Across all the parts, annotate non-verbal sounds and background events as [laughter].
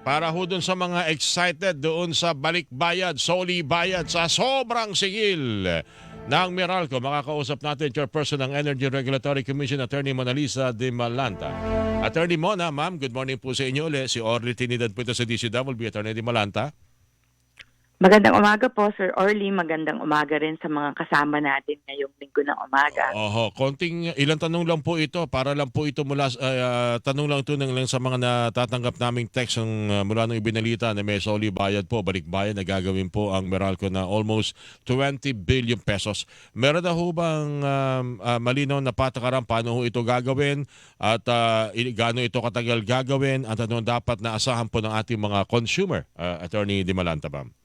para ho dun sa mga excited doon sa balikbayad, soli bayad sa sobrang sigil ng Meralco. Makakausap natin Chairperson ng Energy Regulatory Commission, Attorney Monalisa de Malanta. Attorney Mona, ma'am, good morning po sa inyo ulit. Si Orly Trinidad po ito sa DCWB, Attorney de Malanta. Magandang umaga po, Sir Orly. Magandang umaga rin sa mga kasama natin ngayong linggo ng umaga. Oho, konting ilang tanong lang po ito para lang po ito mula uh, tanong lang ito ng lang sa mga natatanggap naming text ng uh, mula nung ibinalita na may soli bayad po, balik bayad na gagawin po ang Meralco na almost 20 billion pesos. Meron na ho bang um, uh, malinaw na patakaran paano ho ito gagawin at uh, gaano ito katagal gagawin at ano dapat na asahan po ng ating mga consumer, uh, Attorney Di Malanta, ma'am?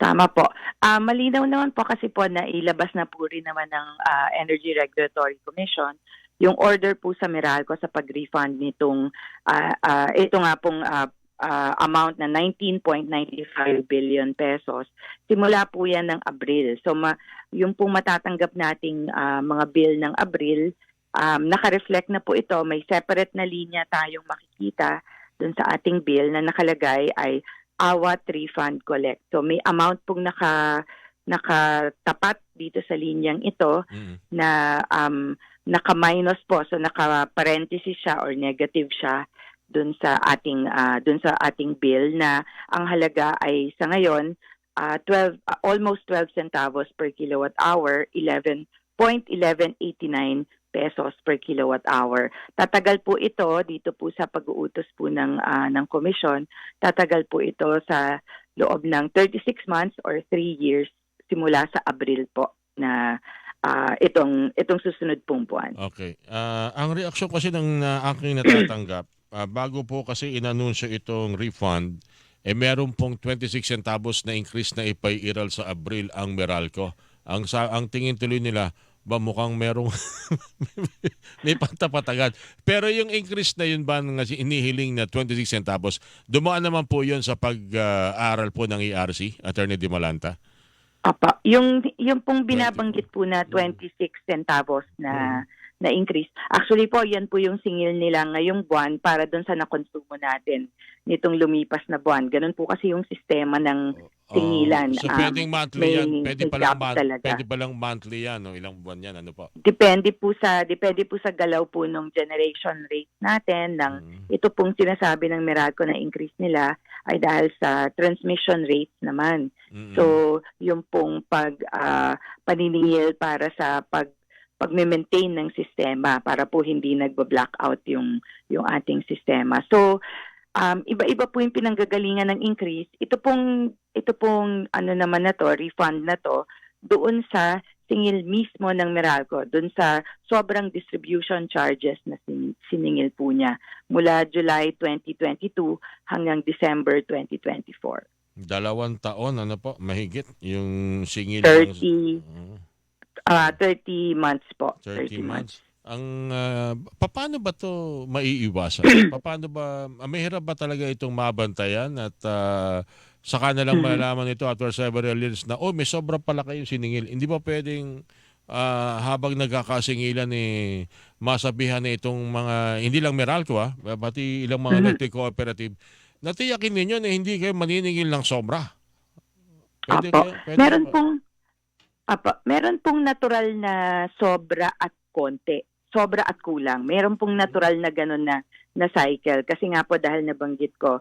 Tama po. Ah, malinaw naman po kasi po na ilabas na po rin naman ng ah, Energy Regulatory Commission yung order po sa Meralco sa pag-refund nitong ah, ah, ito nga pong ah, ah, amount na 19.95 billion pesos. Simula po yan ng Abril. So ma, yung pong matatanggap nating ah, mga bill ng Abril, um, naka-reflect na po ito. May separate na linya tayong makikita dun sa ating bill na nakalagay ay awat refund collect. So may amount pong naka nakatapat dito sa linyang ito Mm. na um, naka-minus po so naka-parenthesis siya or negative siya dun sa ating ah, dun sa ating bill na ang halaga ay sa ngayon ah, 12 ah, almost 12 centavos per kilowatt hour 11.1189 pesos per kilowatt hour. Tatagal po ito dito po sa pag-uutos po ng ah, ng komisyon. Tatagal po ito sa loob ng 36 months or 3 years simula sa Abril po na ah, itong itong susunod pong buwan. Okay. Ah, ang reaksyon kasi ng uh, aking natatanggap, [clears throat] ah, bago po kasi inanunsyo itong refund, eh meron pong 26 centavos na increase na ipairal sa Abril ang Meralco. Ang sa ang tingin tuloy nila, ba mukhang merong [laughs] may pantapatagan. Pero yung increase na yun ba ng inihiling na 26 centavos, dumaan naman po yun sa pag-aaral po ng ERC, Attorney Di Malanta? Apa, yung yung pong binabanggit po na 26 centavos na na increase. Actually po, yan po yung singil nila ngayong buwan para doon sa nakonsumo natin nitong lumipas na buwan. Ganun po kasi yung sistema ng Singilan, Oh, so um, pwedeng monthly may- yan. Pwede pa lang, talaga. pwede pa lang monthly yan. No? Ilang buwan yan. Ano po? depende po sa depende po sa galaw po ng generation rate natin ng Mm. ito pong sinasabi ng Meralco na increase nila ay dahil sa transmission rates naman. Mm-mm. So, yung pong pag ah, paniningil para sa pag pag-maintain ng sistema para po hindi nagba-blackout yung yung ating sistema. So, um, iba-iba po yung pinanggagalingan ng increase. Ito pong ito pong ano naman na to, refund na to doon sa singil mismo ng Meralco, doon sa sobrang distribution charges na sin- siningil po niya mula July 2022 hanggang December 2024. Dalawang taon, ano po, mahigit yung singil. 30 ng- Ah, 30 months po. 30 30, months. Ang ah, pa- paano ba to maiiwasan? [clears throat] paano ba ah, mahirap ba talaga itong mabantayan at ah, saka na lang Mhm. malalaman ito after several years na oh may sobra pala kayong siningil. Hindi ba pwedeng ah, habang nagkakasingilan eh masabihan na itong mga hindi lang Meralco ah, pati ilang mga Mhm. electric cooperative na tiyakin ninyo na hindi kayo maniningil ng sobra. Pwede Apo. kayo- pwede Meron ba? pong Apo, meron pong natural na sobra at konti. Sobra at kulang. Meron pong natural na ganun na na cycle. Kasi nga po dahil nabanggit ko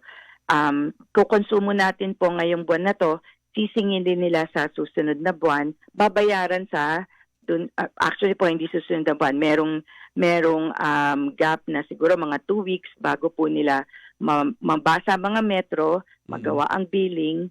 um kukonsumo natin po ngayong buwan na to sisingilin nila sa susunod na buwan. Babayaran sa dun, uh, actually po hindi susunod na buwan. Merong merong um, gap na siguro mga two weeks bago po nila ma- mabasa mga metro magawa ang billing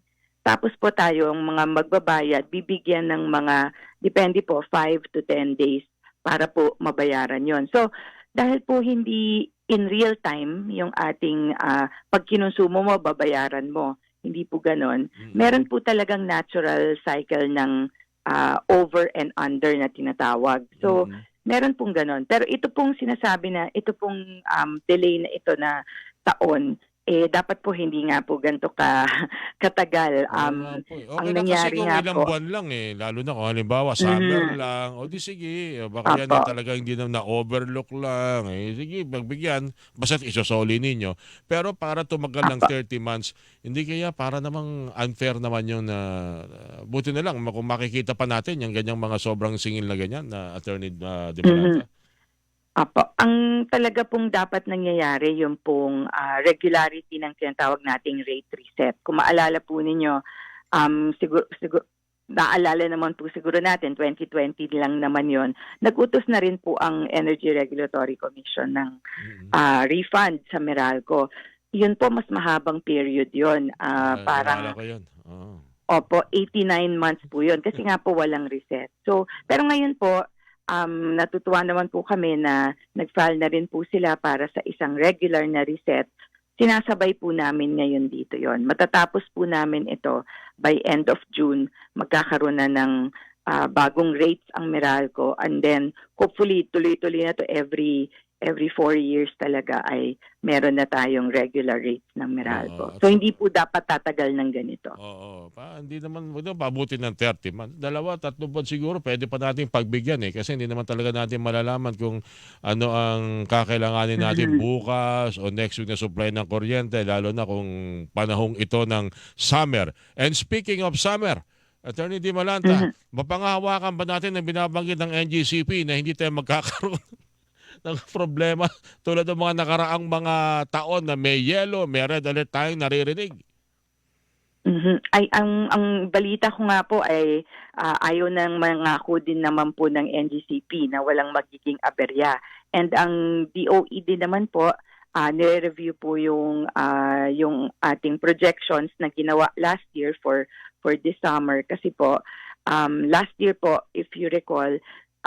tapos po tayo ang mga magbabayad, bibigyan ng mga, depende po, 5 to 10 days para po mabayaran yon. So, dahil po hindi in real time yung ating ah, pag kinonsumo mo, babayaran mo. Hindi po ganon. Mm. Meron po talagang natural cycle ng ah, over and under na tinatawag. So, Mm. meron pong ganon. Pero ito pong sinasabi na, ito pong um, delay na ito na taon, eh dapat po hindi nga po ganito ka [laughs] katagal. Um, eh. ang Okay kasi nangyari nga ilang po- buwan lang eh. Lalo na kung halimbawa summer Mhm. lang. O di sige. Baka yan Apo. eh, talaga hindi na na-overlook lang. Eh, sige, pagbigyan. Basta isosoli ninyo. Pero para tumagal ng Apo. 30 months, hindi kaya para namang unfair naman yung na buti na lang kung makikita pa natin yung ganyang mga sobrang singil na ganyan na attorney uh, Di Malata. Apo, ang talaga pong dapat nangyayari yung pong ah, regularity ng tinatawag nating rate reset. Kung maalala po ninyo, um, siguro, siguro, naalala naman po siguro natin, 2020 lang naman yon Nagutos na rin po ang Energy Regulatory Commission ng ah, refund sa Meralco. Yun po, mas mahabang period yon Ah, Ah, parang naalala ko yun. Oo. Opo, 89 months po yun kasi [laughs] nga po walang reset. So, pero ngayon po, um, natutuwa naman po kami na nag-file na rin po sila para sa isang regular na reset. Sinasabay po namin ngayon dito yon. Matatapos po namin ito by end of June. Magkakaroon na ng ah, bagong rates ang Meralco and then hopefully tuloy-tuloy na to every every four years talaga ay meron na tayong regular rates ng Meralco. Oo. So hindi po dapat tatagal ng ganito. Oo, pa, hindi naman mo pabuti ng 30 man. Dalawa, tatlo buwan siguro pwede pa nating pagbigyan eh kasi hindi naman talaga natin malalaman kung ano ang kakailanganin natin Mhm. bukas o next week na supply ng kuryente lalo na kung panahong ito ng summer. And speaking of summer, Attorney Di Malanta, Mhm. mapangahawakan ba natin ang binabanggit ng NGCP na hindi tayo magkakaroon [laughs] [laughs] ng problema [laughs] tulad ng mga nakaraang mga taon na may yellow, may red alert tayong naririnig? Mhm. Ay ang ang balita ko nga po ay ah, ayaw nang mangako din naman po ng NGCP na walang magiging aberya. And ang DOE din naman po ah, nire-review po yung ah, yung ating projections na ginawa last year for for this summer kasi po um, last year po if you recall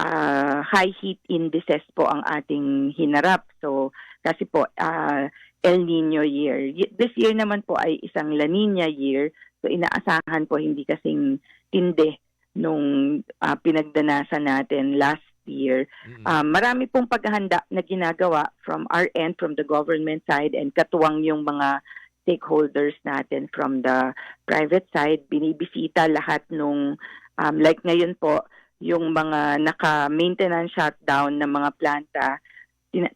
ah, high heat indices po ang ating hinarap. So kasi po ah, El Nino year. This year naman po ay isang La Nina year. So inaasahan po hindi kasing tindi nung ah, pinagdanasan natin last year. Mm. Um, marami pong paghahanda na ginagawa from our end, from the government side, and katuwang yung mga stakeholders natin from the private side. Binibisita lahat nung, um, like ngayon po, yung mga naka-maintenance shutdown ng mga planta,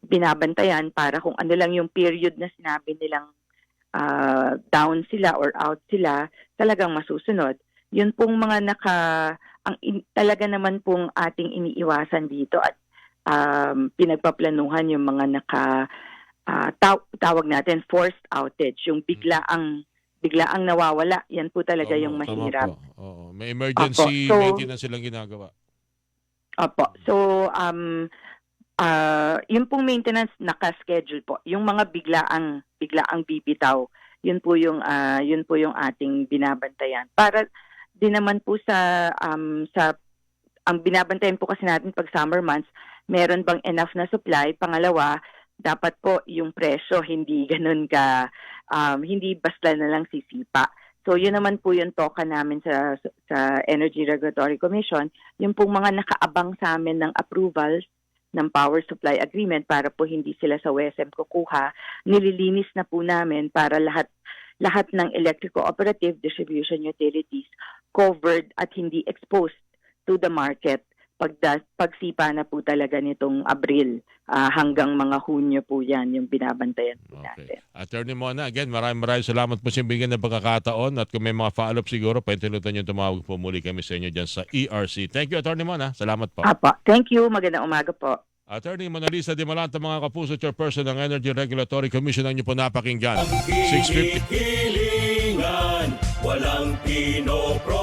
binabantayan para kung ano lang yung period na sinabi nilang ah, down sila or out sila, talagang masusunod. Yun pong mga naka, ang in- talaga naman pong ating iniiwasan dito at um, pinagpaplanuhan yung mga naka, ah, taw- tawag natin forced outage, yung bigla ang bigla ang nawawala, yan po talaga Tama, yung tama mahirap. po. Oo. May emergency Apo. So- maintenance silang ginagawa. Opo. So, um, ah yung pong maintenance naka-schedule po. Yung mga biglaang biglaang bibitaw, yun po yung ah, yun po yung ating binabantayan. Para din naman po sa um, sa ang binabantayan po kasi natin pag summer months, meron bang enough na supply? Pangalawa, dapat po yung presyo hindi ganun ka um, hindi basta na lang sisipa. So yun naman po yung toka namin sa sa Energy Regulatory Commission, yung pong mga nakaabang sa amin ng approvals ng power supply agreement para po hindi sila sa WSM kukuha, nililinis na po namin para lahat lahat ng electric cooperative distribution utilities covered at hindi exposed to the market pagda, pagsipa na po talaga nitong Abril ah, hanggang mga Hunyo po yan yung binabantayan po natin. Okay. Attorney Mona, again, maraming maraming salamat po sa bigyan ng pagkakataon at kung may mga follow-up siguro, pwede nyo tumawag po muli kami sa inyo dyan sa ERC. Thank you, Attorney Mona. Salamat po. Apa, thank you. Magandang umaga po. Attorney Mona Lisa Di Malanta, mga kapuso, chairperson ng Energy Regulatory Commission, ang inyo po napakinggan. Ang 650. hinihilingan, walang pinopro